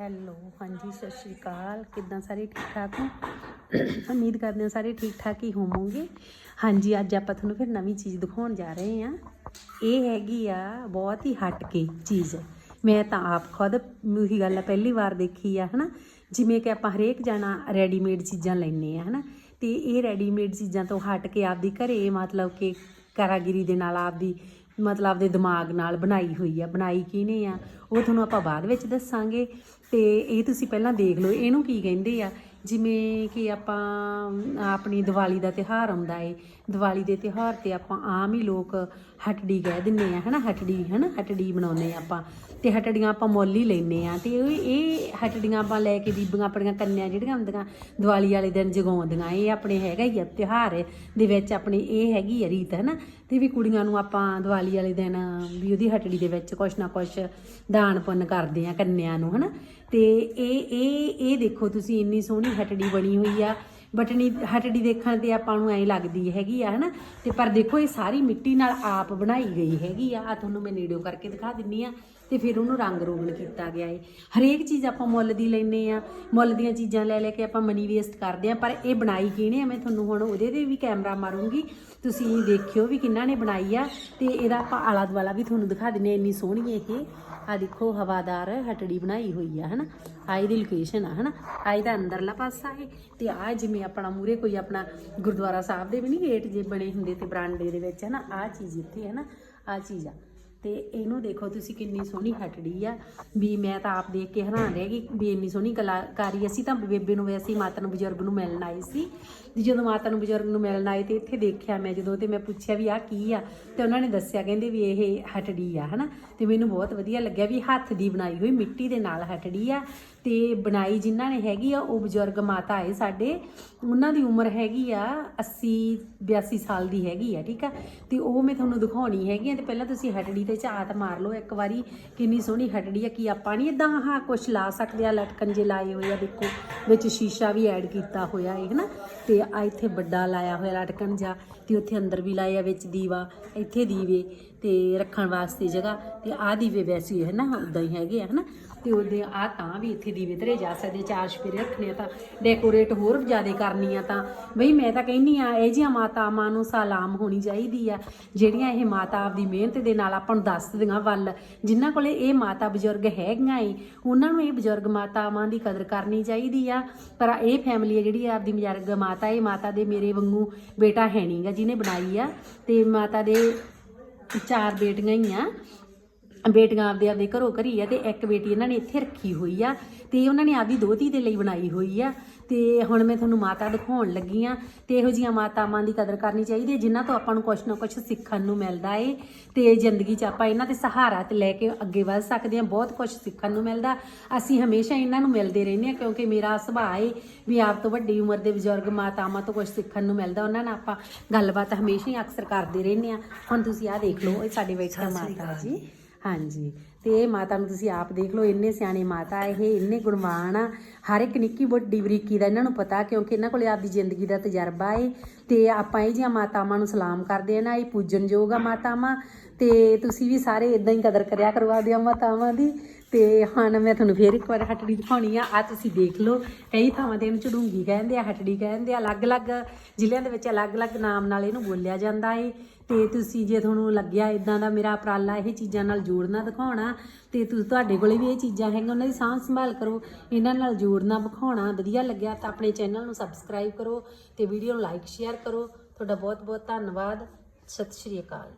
Hello, ਹਾਂਜੀ, ਸਤਿ ਸ਼੍ਰੀ ਅਕਾਲ। ਕਿੱਦਾਂ ਸਾਰੇ ਠੀਕ ਠਾਕ ਹੋ? ਉਮੀਦ ਕਰਦੇ ਹਾਂ ਸਾਰੇ ਠੀਕ ਠਾਕ ਹੀ ਹੋਵੋਗੇ। ਹਾਂਜੀ, ਅੱਜ ਆਪਾਂ ਤੁਹਾਨੂੰ ਫਿਰ ਨਵੀਂ ਚੀਜ਼ ਦਿਖਾਉਣ ਜਾ ਰਹੇ ਹਾਂ। ਇਹ ਹੈਗੀ ਆ ਬਹੁਤ ਹੀ ਹਟ ਕੇ ਚੀਜ਼। ਮੈਂ ਤਾਂ ਆਪ ਖੁਦ ਉਹੀ ਗੱਲ ਆ, ਪਹਿਲੀ ਵਾਰ ਦੇਖੀ ਆ, ਹਨਾ? ਜਿਵੇਂ ਕਿ ਆਪਾਂ ਹਰੇਕ ਜਾਣਾ ਰੈਡੀਮੇਡ ਚੀਜ਼ਾਂ ਲੈਨੇ ਆ ਹਨਾ? ਤੇ ਇਹ ਰੈਡੀਮੇਡ ਚੀਜ਼ਾਂ ਤੋਂ ਹਟ ਕੇ ਆਪਦੀ ਘਰੇ ਮਤਲਬ ਕਿ ਕਾਰਾਗਿਰੀ ਦੇ ਨਾਲ ਆਪਦੀ ਮਤਲਬ ਆਪਦੇ ਦਿਮਾਗ ਨਾਲ ਬਣਾਈ ਹੋਈ ਆ, ਬਣਾਈ ਕਿਹਨੇ ਆ, ਉਹ ਤੁਹਾਨੂੰ ਆਪਾਂ ਬਾਅਦ ਵਿੱਚ ਦੱਸਾਂਗੇ ਤੇ ਇਹ ਤੁਸੀਂ ਪਹਿਲਾਂ ਦੇਖ ਲਓ, ਇਹਨੂੰ ਕੀ ਕਹਿੰਦੇ ਆ? ਜਿਵੇਂ ਕਿ ਆਪਾਂ ਆਪਣੀ ਦੀਵਾਲੀ ਦਾ ਤਿਉਹਾਰ ਆਉਂਦਾ ਏ। ਦੀਵਾਲੀ ਦੇ ਤਿਉਹਾਰ ਤੇ ਆਪਾਂ ਆਮ ਹੀ ਲੋਕ ਹਟੜੀ ਕਹਿ ਦਿੰਨੇ ਆ, ਹਨਾ? ਹਟੜੀ ਹਨਾ? ਹਟੜੀ ਬਣਾਉਂਦੇ ਆ ਆਪਾਂ। ਤੇ ਹਟੜੀਆਂ ਆਪਾਂ ਮੁੱਲ ਹੀ ਲੈਨੇ ਆ। ਤੇ ਇਹ ਇਹ ਹਟੜੀਆਂ ਆਪਾਂ ਲੈ ਕੇ ਬੀਬੀਆਂ, ਆਪਣੀਆਂ ਕੰਨਿਆਂ ਜਿਹੜੀਆਂ ਹੁੰਦੀਆਂ, ਦੀਵਾਲੀ ਵਾਲੇ ਦਿਨ ਜਗਾਉਂਦੀਆਂ। ਇਹ ਆਪਣੇ ਹੈਗਾ ਹੀ ਆ ਤਿਉਹਾਰ ਦੇ ਵਿੱਚ ਆਪਣੀ ਇਹ ਹੈਗੀ ਆ ਰੀਤ, ਹਨਾ? ਤੇ ਵੀ ਕੁੜੀਆਂ ਨੂੰ ਆਪਾਂ ਦੀਵਾਲੀ ਵਾਲੇ ਦਿਨ ਵੀ ਉਹਦੀ ਹਟੜੀ ਦੇ ਵਿੱਚ ਕੁਛ ਨਾ ਕੁਛ ਦਾਨ ਪੁੰਨ ਕਰਦੇ ਆ ਕੰਨਿਆਂ ਨੂੰ, ਹਨਾ? ਤੇ ਇਹ ਇਹ ਇਹ ਦੇਖੋ ਤੁਸੀਂ ਇੰਨੀ ਸੋਹਣੀ ਹਟੜੀ ਬਣੀ ਹੋਈ ਆ। ਬਟਣੀ ਹਟੜੀ ਦੇਖਣ ਤੇ ਆਪਾਂ ਨੂੰ ਐਂ ਲੱਗਦੀ ਹੈਗੀ ਆ, ਹਨਾ? ਤੇ ਪਰ ਦੇਖੋ, ਇਹ ਸਾਰੀ ਮਿੱਟੀ ਨਾਲ ਆਪ ਬਣਾਈ ਗਈ ਹੈਗੀ ਆ। ਆ ਤੁਹਾਨੂੰ ਮੈਂ ਨੇੜਿਓਂ ਕਰਕੇ ਦਿਖਾ ਦਿੰਨੀ ਆ ਤੇ ਫਿਰ ਉਹਨੂੰ ਰੰਗ ਰੋਗਨ ਕੀਤਾ ਗਿਆ ਏ। ਹਰੇਕ ਚੀਜ਼ ਆਪਾਂ ਮੁੱਲ ਦੀ ਲੈਨੇ ਆ। ਮੁੱਲ ਦੀਆਂ ਚੀਜ਼ਾਂ ਲੈ ਲੈ ਕੇ ਆਪਾਂ ਮਨੀ ਵੇਸਟ ਕਰਦੇ ਆ। ਪਰ ਇਹ ਬਣਾਈ ਕਿਹਨੇ ਆ? ਮੈਂ ਤੁਹਾਨੂੰ ਹੁਣ ਉਹਦੇ ਤੇ ਵੀ ਕੈਮਰਾ ਮਾਰੂੰਗੀ। ਤੁਸੀਂ ਦੇਖਿਓ ਵੀ ਕਿੰਨਾ ਨੇ ਬਣਾਈ ਆ। ਤੇ ਇਹਦਾ ਆਪਾਂ ਆਲਾ ਦੁਆਲਾ ਵੀ ਤੁਹਾਨੂੰ ਦਿਖਾ ਦਿੰਨੇ ਆ। ਇੰਨੀ ਸੋਹਣੀ ਇਹ। ਆ ਦੇਖੋ, ਹਵਾਦਾਰ ਹਟੜੀ ਬਣਾਈ ਹੋਈ ਆ, ਹਨਾ? ਆਈ ਦੀ ਲੋਕੇਸ਼ਨ ਆ, ਹਨਾ? ਆ ਦਾ ਅੰਦਰਲਾ ਪਾਸਾ ਹੈ ਤੇ ਆ ਜਿਵੇਂ ਆਪਣਾ ਮੂਰੇ ਕੋਈ ਆਪਣਾ ਗੁਰਦੁਆਰਾ ਸਾਹਿਬ ਦੇ ਵੀ ਨਹੀਂ ਗੇਟ ਜੇ ਬਣੇ ਹੁੰਦੇ ਤੇ ਬਰਾਂਡੇ ਦੇ ਵਿੱਚ, ਹਨਾ? ਆ ਚੀਜ਼ ਇੱਥੇ ਹੈ ਨਾ ਆ ਚੀਜ਼ ਆ। ਤੇ ਇਹਨੂੰ ਦੇਖੋ ਤੁਸੀਂ ਕਿੰਨੀ ਸੋਹਣੀ ਹਟੜੀ ਆ। ਵੀ ਮੈਂ ਤਾਂ ਆਪ ਦੇਖ ਕੇ ਹੈਰਾਨ ਰਹਿ ਗਈ ਵੀ ਇੰਨੀ ਸੋਹਣੀ ਕਲਾਕਾਰੀ ਅਸੀਂ ਤਾਂ ਬੇਬੇ ਨੂੰ ਵੈਸੇ ਮਾਤਾ ਨੂੰ ਬਜ਼ੁਰਗ ਨੂੰ ਮਿਲਣ ਆਏ ਸੀ। ਤੇ ਜਦੋਂ ਮਾਤਾ ਨੂੰ ਬਜ਼ੁਰਗ ਨੂੰ ਮਿਲਣ ਆਏ ਤੇ ਇੱਥੇ ਦੇਖਿਆ ਮੈਂ ਜਦੋਂ ਤੇ ਮੈਂ ਪੁੱਛਿਆ ਵੀ ਆਹ ਕੀ ਆ? ਤੇ ਉਹਨਾਂ ਨੇ ਦੱਸਿਆ ਕਹਿੰਦੇ ਵੀ ਇਹ ਹਟੜੀ ਆ, ਹਨਾ? ਤੇ ਮੈਨੂੰ ਬਹੁਤ ਵਧੀਆ ਲੱਗਿਆ ਵੀ ਹੱਥ ਦੀ ਬਣਾਈ ਹੋਈ ਮਿੱਟੀ ਦੇ ਨਾਲ ਹਟੜੀ ਆ। ਤੇ ਬਣਾਈ ਜਿਨ੍ਹਾਂ ਨੇ ਹੈਗੀ ਆ, ਉਹ ਬਜ਼ੁਰਗ ਮਾਤਾ ਆਏ ਸਾਡੇ। ਉਹਨਾਂ ਦੀ ਉਮਰ ਹੈਗੀ ਆ 80 82 ਸਾਲ ਦੀ ਹੈਗੀ ਆ, ਠੀਕ ਆ? ਤੇ ਉਹ ਮੈਂ ਤੁਹਾਨੂੰ ਦਿਖਾਉਣੀ ਹੈਗੀ ਆ ਤੇ ਪਹਿਲਾਂ ਤੁਸੀਂ ਹਟੜੀ ਤੇ ਝਾਤ ਮਾਰ ਲਓ, ਇੱਕ ਵਾਰੀ ਕਿੰਨੀ ਸੋਹਣੀ ਹਟੜੀ ਹੈ ਕਿ ਆਪਾਂ ਨਹੀਂ ਇਦਾਂ ਹਾਂ ਕੁਝ ਲਾ ਸਕਦੇ ਆ, ਲਟਕਣ ਜੇ ਲਾਏ ਹੋਏ ਆ, ਦੇਖੋ, ਵਿੱਚ ਸ਼ੀਸ਼ਾ ਵੀ ਐਡ ਕੀਤਾ ਹੋਇਆ ਹੈ ਹਨਾ? ਤੇ ਆ ਇੱਥੇ ਵੱਡਾ ਲਾਇਆ ਹੋਇਆ ਲਟਕਣ ਜਾ ਤੇ ਉੱਥੇ ਅੰਦਰ ਵੀ ਲਾਇਆ ਵਿੱਚ ਦੀਵਾ, ਇੱਥੇ ਦੀਵੇ। ਤੇ ਰੱਖਣ ਵਾਸਤੇ ਜਗ੍ਹਾ ਤੇ ਆਹ ਦੀਵੇ ਵੈਸੇ ਹੈ ਨਾ ਉਦਾਂ ਹੀ ਹੈਗੇ ਆ ਹਨਾ। ਤੇ ਉਹਦੇ ਆ ਤਾਂ ਵੀ ਇੱਥੇ ਦੀਵੇ ਧਰੇ ਜਾ ਸਕਦੇ, ਚਾਰ ਛਪੇਰੇ ਰੱਖਣੇ ਆ ਤਾਂ ਡੈਕੋਰੇਟ ਹੋਰ ਜ਼ਿਆਦਾ ਕਰਨੀ ਆ ਤਾਂ। ਬਈ ਮੈਂ ਤਾਂ ਕਹਿੰਨੀ ਆ, ਇਹ ਜਿਹੀਆਂ ਮਾਤਾਵਾਂ ਨੂੰ ਸਲਾਮ ਹੋਣੀ ਚਾਹੀਦੀ ਆ, ਜਿਹੜੀਆਂ ਇਹ ਮਾਤਾ ਆਪਦੀ ਮਿਹਨਤ ਦੇ ਨਾਲ ਆਪਾਂ ਨੂੰ ਦੱਸਦੀਆਂ ਵੱਲ। ਜਿਨ੍ਹਾਂ ਕੋਲੇ ਇਹ ਮਾਤਾ ਬਜ਼ੁਰਗ ਹੈਗੀਆਂ ਏ, ਉਹਨਾਂ ਨੂੰ ਇਹ ਬਜ਼ੁਰਗ ਮਾਤਾਵਾਂ ਦੀ ਕਦਰ ਕਰਨੀ ਚਾਹੀਦੀ ਆ। ਪਰ ਇਹ ਫੈਮਿਲੀ ਆ ਜਿਹੜੀ ਆਪਦੀ ਬਜ਼ੁਰਗ ਮਾਤਾ, ਇਹ ਮਾਤਾ ਦੇ ਮੇਰੇ ਵਾਂਗੂ ਬੇਟਾ ਹੈ ਨਹੀਂਗਾ ਜਿਹਨੇ ਬਣਾਈ ਆ। ਤੇ ਮਾਤਾ ਦੇ ਚਾਰ ਬੇਟੀਆਂ ਹੀ ਆ। ਬੇਟੀਆਂ ਆਪਦੇ ਆਪਦੇ ਘਰੋਂ ਘਰੀ ਆ ਤੇ ਇੱਕ ਬੇਟੀ ਇਹਨਾਂ ਨੇ ਇੱਥੇ ਰੱਖੀ ਹੋਈ ਆ ਤੇ ਉਹਨਾਂ ਨੇ ਆਪਦੀ ਦੋਤੀ ਦੇ ਲਈ ਬਣਾਈ ਹੋਈ ਆ ਤੇ ਹੁਣ ਮੈਂ ਤੁਹਾਨੂੰ ਮਾਤਾ ਦਿਖਾਉਣ ਲੱਗੀ ਆ ਤੇ ਇਹੋ ਜੀਆਂ ਮਾਤਾਵਾਂ ਦੀ ਕਦਰ ਕਰਨੀ ਚਾਹੀਦੀ ਹੈ ਜਿਨ੍ਹਾਂ ਤੋਂ ਆਪਾਂ ਨੂੰ ਕੁਝ ਨਾ ਕੁਝ ਸਿੱਖਣ ਨੂੰ ਮਿਲਦਾ ਏ ਤੇ ਜ਼ਿੰਦਗੀ 'ਚ ਆਪਾਂ ਇਹਨਾਂ ਤੇ ਸਹਾਰਾ ਤੇ ਲੈ ਕੇ ਅੱਗੇ ਵਧ ਸਕਦੇ ਹਾਂ ਬਹੁਤ ਕੁਝ ਸਿੱਖਣ ਨੂੰ ਮਿਲਦਾ। ਅਸੀਂ ਹਮੇਸ਼ਾ ਇਹਨਾਂ ਨੂੰ ਮਿਲਦੇ ਰਹਿੰਦੇ ਹਾਂ ਕਿਉਂਕਿ ਮੇਰਾ ਸੁਭਾਅ ਏ ਵੀ ਆਪ ਤੋਂ ਵੱਡੀ ਉਮਰ ਦੇ ਬਜ਼ੁਰਗ ਮਾਤਾਵਾਂ ਤੋਂ ਕੁਝ ਸਿੱਖਣ ਨੂੰ ਮਿਲਦਾ ਉਹਨਾਂ ਨਾਲ ਆਪਾਂ ਗੱਲਬਾਤ ਹਮੇਸ਼ਾ ਹੀ ਅਕਸਰ ਕਰਦੇ ਰਹਿੰਦੇ ਹਾਂ ਹੁਣ ਤੁਸੀਂ ਆਹ ਦੇਖ ਲਓ ਇਹ ਸਾਡੇ ਬੈਠਾ ਮਾਤਾ ਜੀ। ਹਾਂਜੀ। ਤੇ ਇਹ ਮਾਤਾ ਨੂੰ ਤੁਸੀਂ ਆਪ ਦੇਖ ਲਓ, ਇੰਨੇ ਸਿਆਣੇ ਮਾਤਾ ਇਹ ਇੰਨੇ ਗੁਣਵਾਨ ਆ। ਹਰ ਇੱਕ ਨਿੱਕੀ ਵੱਡੀ ਬਰੀਕੀ ਦਾ ਇਹਨਾਂ ਨੂੰ ਪਤਾ, ਕਿਉਂਕਿ ਇਹਨਾਂ ਕੋਲੇ ਆਪਦੀ ਜ਼ਿੰਦਗੀ ਦਾ ਤਜਰਬਾ ਏ। ਤੇ ਆਪਾਂ ਇਹ ਜਿਹੀਆਂ ਮਾਤਾਵਾਂ ਨੂੰ ਸਲਾਮ ਕਰਦੇ ਆ ਨਾ, ਇਹ ਪੂਜਣਯੋਗ ਆ ਮਾਤਾਵਾਂ। ਤੇ ਤੁਸੀਂ ਵੀ ਸਾਰੇ ਇਦਾਂ ਹੀ ਕਦਰ ਕਰਿਆ ਕਰੋ ਆਪਦੀਆਂ ਮਾਤਾਵਾਂ ਦੀ। ਤੇ ਹੁਣ ਮੈਂ ਤੁਹਾਨੂੰ ਫੇਰ ਇੱਕ ਵਾਰ ਹਟੜੀ ਦਿਖਾਉਣੀ ਆ। ਆ ਤੁਸੀਂ ਦੇਖ ਲਓ, ਕਈ ਥਾਵਾਂ ਤੇ ਇਹਨੂੰ ਝੜੂੰਗੀ ਕਹਿੰਦੇ ਆ, ਹਟੜੀ ਕਹਿੰਦੇ ਆ। ਅਲੱਗ-ਅਲੱਗ ਜ਼ਿਲ੍ਹਿਆਂ ਦੇ ਵਿੱਚ ਅਲੱਗ-ਅਲੱਗ ਨਾਮ ਨਾਲ ਇਹਨੂੰ ਬੋਲਿਆ ਜਾਂਦਾ ਏ। ਤੇ ਤੁਸੀਂ ਜੇ ਤੁਹਾਨੂੰ ਲੱਗਿਆ ਇਦਾਂ ਦਾ ਮੇਰਾ ਉਪਰਾਲਾ, ਇਹ ਚੀਜ਼ਾਂ ਨਾਲ ਜੋੜਨਾ ਦਿਖਾਉਣਾ ਤੇ ਤੁਸੀਂ ਤੁਹਾਡੇ ਕੋਲੇ ਵੀ ਇਹ ਚੀਜ਼ਾਂ ਹੈਗੀਆਂ, ਉਹਨਾਂ ਦੀ ਸਾਂਭ ਸੰਭਾਲ ਕਰੋ, ਇਹਨਾਂ ਨਾਲ ਜੋੜਨਾ ਵਿਖਾਉਣਾ ਵਧੀਆ ਲੱਗਿਆ ਤਾਂ ਆਪਣੇ ਚੈਨਲ ਨੂੰ ਸਬਸਕ੍ਰਾਈਬ ਕਰੋ ਤੇ ਵੀਡੀਓ ਨੂੰ ਲਾਈਕ ਸ਼ੇਅਰ ਕਰੋ। ਤੁਹਾਡਾ ਬਹੁਤ ਬਹੁਤ ਧੰਨਵਾਦ। ਸਤਿ ਸ਼੍ਰੀ ਅਕਾਲ